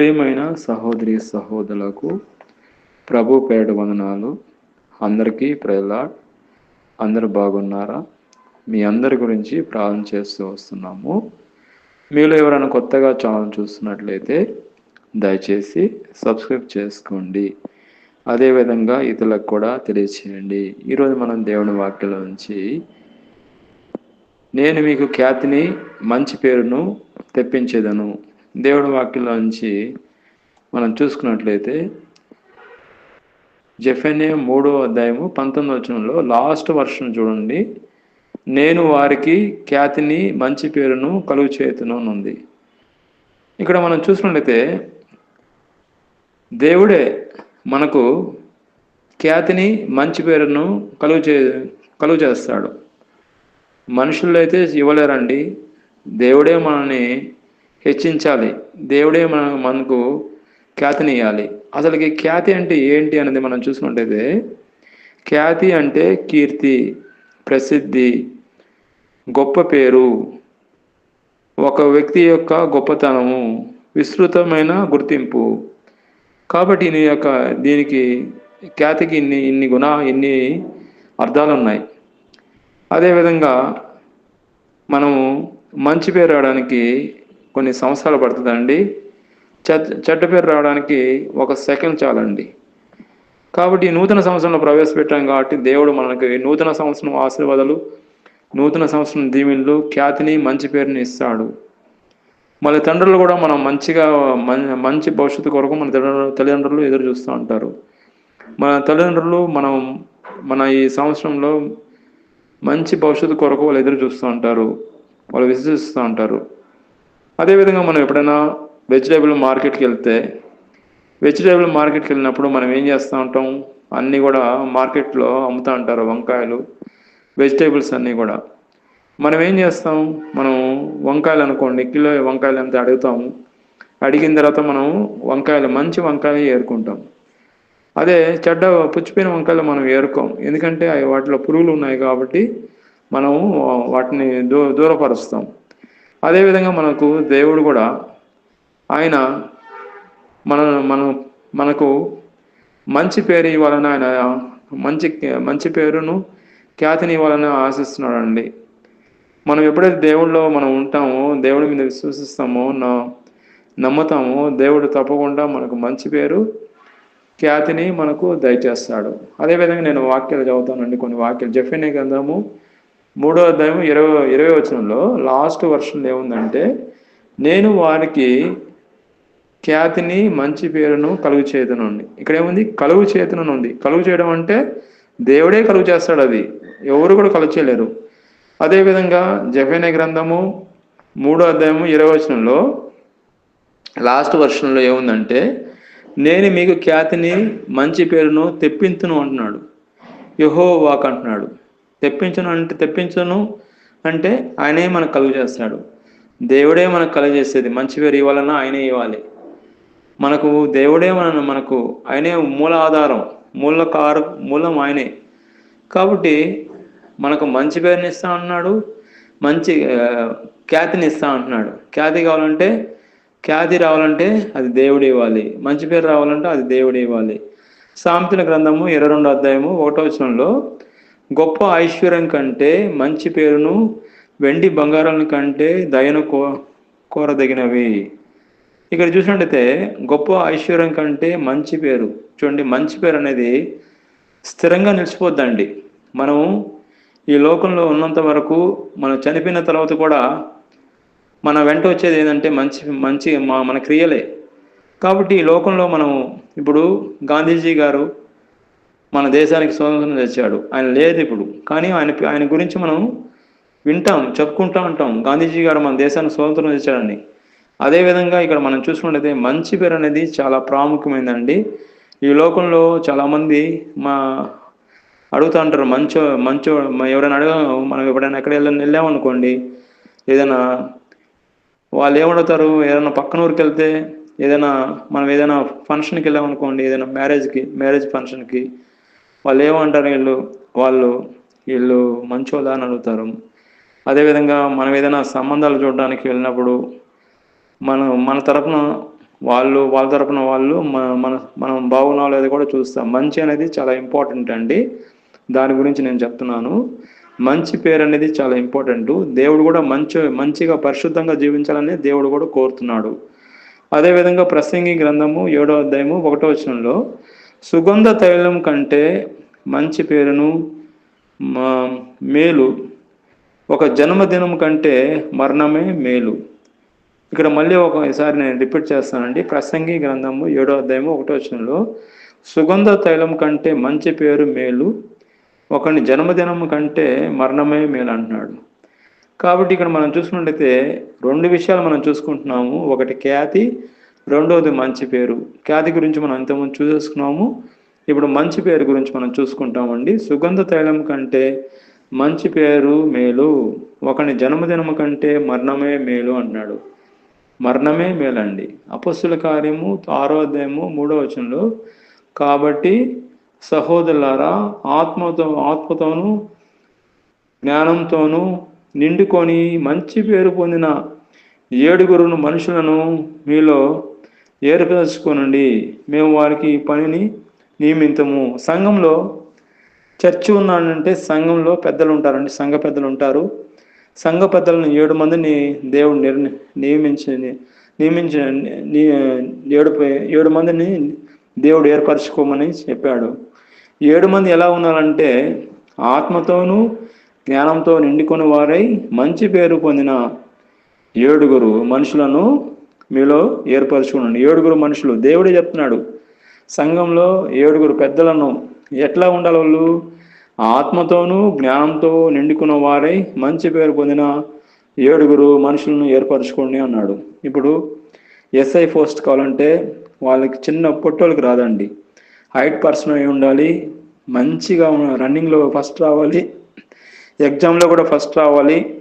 ప్రియమైన సహోదరి సహోదరులకు ప్రభు పేరు వందనాలు. అందరికీ ప్రేలా అందరు బాగున్నారా? మీ అందరి గురించి ప్రార్థన చేస్తూ వస్తున్నాము. మీలో ఎవరైనా కొత్తగా ఛానల్ చూస్తున్నట్లయితే దయచేసి సబ్స్క్రైబ్ చేసుకోండి. అదేవిధంగా ఇతరులకు కూడా తెలియచేయండి. ఈరోజు మనం దేవుని వాక్యలో నుంచి నేను మీకు ఖ్యాతిని మంచి పేరును తెప్పించేదను. దేవుడి వాక్యంలోంచి మనం చూసుకున్నట్లయితే జెఫెనే మూడో అధ్యాయము పంతొమ్మిది వచనంలో లాస్ట్ వర్షన్ చూడండి నేను వారికి ఖ్యాతిని మంచి పేరును కలుగు చేతును ఉంది. ఇక్కడ మనం చూసినట్లయితే దేవుడే మనకు ఖ్యాతిని మంచి పేరును కలుగు చే కలుగు చేస్తాడు మనుషుల్లో అయితే ఇవ్వలేరండి. దేవుడే మనల్ని హెచ్చించాలి. దేవుడే మన మనకు ఖ్యాతిని ఇవ్వాలి అసలుకి ఖ్యాతి అంటే ఏంటి అనేది మనం చూసుకుంటే ఖ్యాతి అంటే కీర్తి ప్రసిద్ధి గొప్ప పేరు. ఒక వ్యక్తి యొక్క గొప్పతనము విస్తృతమైన గుర్తింపు. కాబట్టి నీ యొక్క దీనికి ఖ్యాతికి ఇన్ని ఇన్ని గుణ ఇన్ని అర్థాలు ఉన్నాయి అదేవిధంగా మనము మంచి పేరు రావడానికి కొన్ని సంవత్సరాలు పడుతుందండి. చెడ్డ పేరు రావడానికి ఒక సెకండ్ చాలండి. కాబట్టి ఈ నూతన సంవత్సరంలో ప్రవేశపెట్టాం కాబట్టి దేవుడు మనకి నూతన సంవత్సరం ఆశీర్వాదాలు నూతన సంవత్సరం దీవెనలు ఖ్యాతిని మంచి పేరుని ఇస్తాడు. మళ్ళీ తండ్రులు కూడా మనం మంచిగా మంచి భవిష్యత్తు కొరకు మన తల్లిదండ్రులు తల్లిదండ్రులు ఎదురు చూస్తూ ఉంటారు. మన తల్లిదండ్రులు మనం మన ఈ సంవత్సరంలో మంచి భవిష్యత్తు కొరకు వాళ్ళు ఎదురు చూస్తూ ఉంటారు. వాళ్ళు విశ్వసిస్తూ ఉంటారు. అదేవిధంగా మనం ఎప్పుడైనా వెజిటేబుల్ మార్కెట్కి వెళ్తే వెజిటేబుల్ మార్కెట్కి వెళ్ళినప్పుడు మనం ఏం చేస్తూ ఉంటాం? అన్నీ కూడా మార్కెట్లో అమ్ముతూ ఉంటారు వంకాయలు వెజిటేబుల్స్ అన్నీ కూడా. మనం ఏం చేస్తాం? మనం వంకాయలు అనుకోండి కిలో వంకాయలు ఎంత అడుగుతాము? అడిగిన తర్వాత మనం వంకాయలు మంచి వంకాయలు ఏరుకుంటాం. అదే చెడ్డ పుచ్చిపోయిన వంకాయలు మనం ఏరుకోం. ఎందుకంటే అవి వాటిలో పురుగులు ఉన్నాయి కాబట్టి మనం వాటిని దూ దూరపరుస్తాం. అదేవిధంగా మనకు దేవుడు కూడా ఆయన మన మన మనకు మంచి పేరు ఇవ్వాలని ఆయన మంచి మంచి పేరును ఖ్యాతిని ఇవ్వాలని ఆశిస్తున్నాడండి. మనం ఎప్పుడైతే దేవుడిలో మనం ఉంటామో దేవుడి మీద విశ్వసిస్తామో నా నమ్ముతామో దేవుడు తప్పకుండా మనకు మంచి పేరు ఖ్యాతిని మనకు దయచేస్తాడు. అదేవిధంగా నేను వాక్యాలు చదువుతానండి కొన్ని వాక్యాలు. జఫెనే గ్రంథము మూడో అధ్యాయం ఇరవై ఇరవై వచనంలో లాస్ట్ వర్షన్ ఏముందంటే నేను వారికి ఖ్యాతిని మంచి పేరును కలుగు చేతనుంది ఇక్కడ ఏముంది? కలుగు చేతను ఉంది. కలుగు చేయడం అంటే దేవుడే కలుగు చేస్తాడు అది. ఎవరు కూడా కలుగు చేయలేరు. అదేవిధంగా జఫేనే గ్రంథము మూడో అధ్యాయము ఇరవై వచనంలో లాస్ట్ వర్షన్లో ఏముందంటే నేను మీకు ఖ్యాతిని మంచి పేరును తెప్పించును అంటున్నాడు. యహో వాక్ అంటున్నాడు. తెప్పించను అంటే తెప్పించను అంటే ఆయనే మనకు కలుగు చేస్తాడు. దేవుడే మనకు కలుగు చేసేది. మంచి పేరు ఇవ్వాలన్నా ఆయనే ఇవ్వాలి. మనకు దేవుడే మన మనకు ఆయనే మూల ఆధారం మూల కారు మూలం ఆయనే. కాబట్టి మనకు మంచి పేరుని ఇస్తా అంటున్నాడు. మంచి ఖ్యాతిని ఇస్తా అంటున్నాడు. ఖ్యాతి కావాలంటే ఖ్యాతి రావాలంటే అది దేవుడు ఇవ్వాలి. మంచి పేరు రావాలంటే అది దేవుడు ఇవ్వాలి. సామెతల గ్రంథము ఇరవై రెండు అధ్యాయము ఒకటో వచనంలో గొప్ప ఐశ్వర్యం కంటే మంచి పేరును వెండి బంగారాల కంటే దయను కో కోరదగినవి. ఇక్కడ చూసినట్టయితే గొప్ప ఐశ్వర్యం కంటే మంచి పేరు చూడండి మంచి పేరు అనేది స్థిరంగా నిలిచిపోద్దండి. మనము ఈ లోకంలో ఉన్నంత వరకు మనం చనిపోయిన తర్వాత కూడా మన వెంట వచ్చేది ఏంటంటే మంచి మంచి మా మన క్రియలే. కాబట్టి ఈ లోకంలో మనం ఇప్పుడు గాంధీజీ గారు మన దేశానికి స్వాతంత్రం తెచ్చాడు. ఆయన లేదు ఇప్పుడు. కానీ ఆయన ఆయన గురించి మనం వింటాం చెప్పుకుంటా ఉంటాం. గాంధీజీ గారు మన దేశానికి స్వాతంత్రం తెచ్చాడని. అదేవిధంగా ఇక్కడ మనం చూసుకున్నట్లయితే మంచి పేరు అనేది చాలా ప్రాముఖ్యమైనదండి ఈ లోకంలో చాలామంది మా అడుగుతూ ఉంటారు మంచో మంచో ఎవరైనా అడగ మనం ఎప్పుడైనా ఎక్కడ వెళ్ళని వెళ్ళామనుకోండి ఏదైనా వాళ్ళు ఏమడుగుతారు? ఏదైనా పక్కన ఊరికి వెళ్తే ఏదైనా మనం ఏదైనా ఫంక్షన్కి వెళ్ళామనుకోండి ఏదైనా మ్యారేజ్కి మ్యారేజ్ ఫంక్షన్కి వాళ్ళు ఏమంటారు వీళ్ళు? వాళ్ళు వీళ్ళు మంచోదా అని అడుగుతారు. అదేవిధంగా మనం ఏదైనా సంబంధాలు చూడడానికి వెళ్ళినప్పుడు మనం మన తరపున వాళ్ళు వాళ్ళ తరపున వాళ్ళు మన మన మనం బాగున్నా లేదో కూడా చూస్తాం. మంచి అనేది చాలా ఇంపార్టెంట్ అండి. దాని గురించి నేను చెప్తున్నాను. మంచి పేరు అనేది చాలా ఇంపార్టెంట్ దేవుడు కూడా మంచి మంచిగా పరిశుద్ధంగా జీవించాలని దేవుడు కూడా కోరుతున్నాడు. అదేవిధంగా ప్రసంగి గ్రంథము ఏడో అధ్యాయము ఒకటో వచనంలో సుగంధ తైలం కంటే మంచి పేరును మేలు. ఒక జన్మదినం కంటే మరణమే మేలు. ఇక్కడ మళ్ళీ ఒకసారి నేను రిపీట్ చేస్తానండి. ప్రసంగి గ్రంథము ఏడో అధ్యాయము ఒకటో వచనంలో సుగంధ తైలం కంటే మంచి పేరు మేలు ఒకని జన్మదినం కంటే మరణమే మేలు అంటున్నాడు. కాబట్టి ఇక్కడ మనం చూసుకున్నట్టయితే రెండు విషయాలు మనం చూసుకుంటున్నాము. ఒకటి ఖ్యాతి రెండవది మంచి పేరు. ఖ్యాతి గురించి మనం ఇంతకుముందు చూసేసుకున్నాము. ఇప్పుడు మంచి పేరు గురించి మనం చూసుకుంటామండి. సుగంధ తైలం కంటే మంచి పేరు మేలు. ఒకని జన్మదినము కంటే మరణమే మేలు అన్నాడు. మరణమే మేలండి. అపస్సుల కార్యము ఆరో అధ్యాయము మూడో వచనంలో కాబట్టి సహోదరులారా ఆత్మతో ఆత్మతోనూ జ్ఞానంతోనూ నిండుకొని మంచి పేరు పొందిన ఏడుగురును మనుషులను మీలో ఏర్పరచుకోనండి. మేము వారికి ఈ పనిని నియమితము. సంఘంలో చర్చి ఉన్నాడంటే సంఘంలో పెద్దలు ఉంటారండి. సంఘ పెద్దలు ఉంటారు. సంఘ పెద్దలను ఏడు మందిని దేవుడు నిర్ణ నియమించి నియమించిన ఏడు ఏడు మందిని దేవుడు ఏర్పరచుకోమని చెప్పాడు. ఏడు మంది ఎలా ఉన్నారంటే ఆత్మతోనూ జ్ఞానంతో నిండుకొని వారై మంచి పేరు పొందిన ఏడుగురు మనుషులను మీలో ఏర్పరచుకున్నాను ఏడుగురు మనుషులు. దేవుడే చెప్తున్నాడు సంఘంలో ఏడుగురు పెద్దలను ఎట్లా ఉండాలి వాళ్ళు? ఆత్మతోనూ జ్ఞానంతో నిండుకున్న వారై మంచి పేరు పొందిన ఏడుగురు మనుషులను ఏర్పరచుకోండి అన్నాడు. ఇప్పుడు ఎస్ఐ పోస్ట్ కావాలంటే వాళ్ళకి చిన్న పొట్టోళ్ళకి రాదండి. హైట్ పర్సన్ అయి ఉండాలి మంచిగా రన్నింగ్లో ఫస్ట్ రావాలి ఎగ్జామ్లో కూడా ఫస్ట్ రావాలి.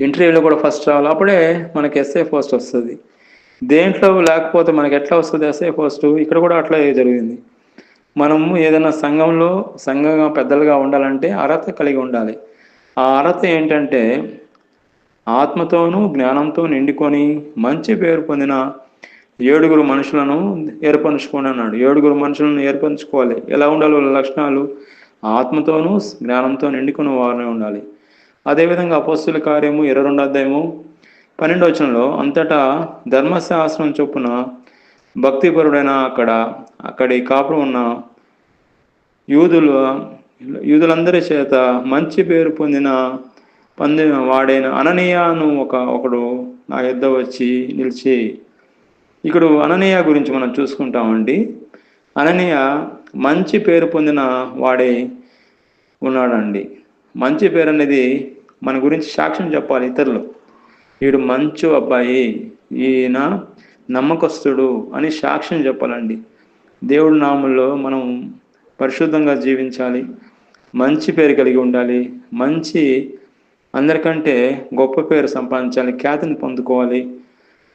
ఇంటర్వ్యూలో కూడా ఫస్ట్ రావాలి. అప్పుడే మనకి ఎస్ఐ పోస్ట్ వస్తుంది. దేంట్లో లేకపోతే మనకి ఎట్లా వస్తుంది ఎస్ఐ పోస్ట్ ఇక్కడ కూడా అట్లా జరిగింది. మనము ఏదైనా సంఘంలో సంఘంగా పెద్దలుగా ఉండాలంటే అర్హత కలిగి ఉండాలి. ఆ అర్హత ఏంటంటే ఆత్మతోనూ జ్ఞానంతో నిండుకొని మంచి పేరు పొందిన ఏడుగురు మనుషులను ఏర్పరచుకోండి అన్నాడు. ఏడుగురు మనుషులను ఏర్పరచుకోవాలి. ఎలా ఉండాలి వాళ్ళ లక్షణాలు ఆత్మతోనూ జ్ఞానంతో నిండుకున్న వారిని ఉండాలి. అదేవిధంగా అపోస్తుల కార్యము ఇరవై రెండు అధ్యాయము పన్నెండు వచనంలో అంతటా ధర్మశాస్త్రం చొప్పున భక్తిపరుడైన అక్కడ అక్కడి కాపురం ఉన్న యూదులు యూదులందరి చేత మంచి పేరు పొందిన పొందిన వాడైన అననీయాను ఒక ఒకడు నా యుద్ధ వచ్చి నిలిచి. ఇక్కడ అననీయ గురించి మనం చూసుకుంటామండి. అననీయ మంచి పేరు పొందిన వాడే ఉన్నాడండి. మంచి పేరు అనేది మన గురించి సాక్ష్యం చెప్పాలి ఇతరులు. వీడు మంచు అబ్బాయి ఈయన నమ్మకస్తుడు అని సాక్ష్యం చెప్పాలండి. దేవుడి నామంలో మనం పరిశుద్ధంగా జీవించాలి మంచి పేరు కలిగి ఉండాలి మంచి అందరికంటే గొప్ప పేరు సంపాదించాలి ఖ్యాతిని పొందుకోవాలి.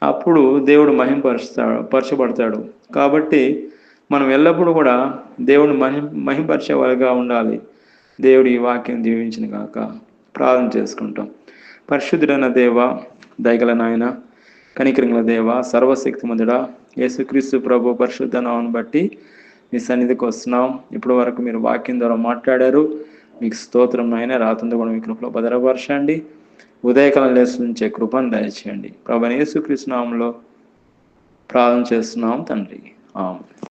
అప్పుడు దేవుడు మహింపరుస్తాడు పరచబడతాడు. కాబట్టి మనం ఎల్లప్పుడూ కూడా దేవుడు మహిం మహింపరిచేవారిగా ఉండాలి. దేవుడు ఈ వాక్యం దీవించిన కాక ప్రార్థన చేసుకుంటాం. పరిశుద్ధుడైన దేవ దయగల నాయన కనికరింగల దేవ సర్వశక్తిమంతుడా యేసుక్రీస్తు ప్రభు పరిశుద్ధ నామను బట్టి మీ సన్నిధికి వస్తున్నాం. ఇప్పటి వరకు మీరు వాక్యం ద్వారా మాట్లాడారు. మీకు స్తోత్రం నాయన రాతంతో కూడా మీ కృపలో భద్రపరచండి. ఉదయకాలం లేచి కృపను దయచేయండి. ప్రభు యేసుక్రీస్తు నామంలో ప్రార్థన చేస్తున్నాం తండ్రి. ఆమె